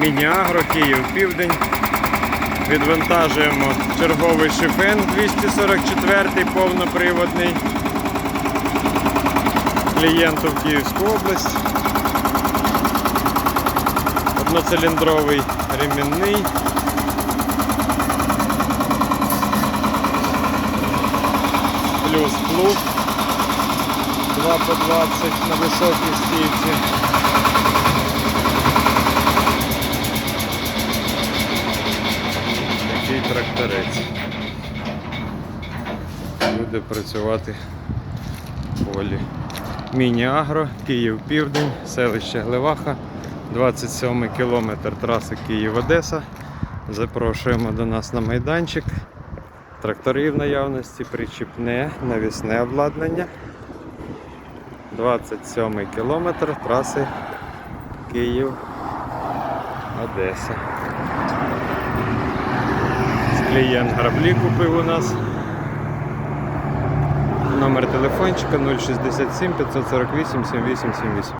Міні-Агро, Київ Південь. Відвантажуємо черговий шифен 244 повноприводний. Клієнту в Київську область. Одноциліндровий ремінний. Плюс плуг 2 по 20 на високій стійці. Такий тракторець. Буде працювати в полі. Міні-Агро, Київ Південь, селище Глеваха, 27 кілометр траси Київ-Одеса. Запрошуємо до нас на майданчик. Трактори в наявності, причіпне, навісне обладнання. 27 кілометр траси Київ Одеса. Клієнт граблі купив у нас. Номер телефончика 067 548 7878.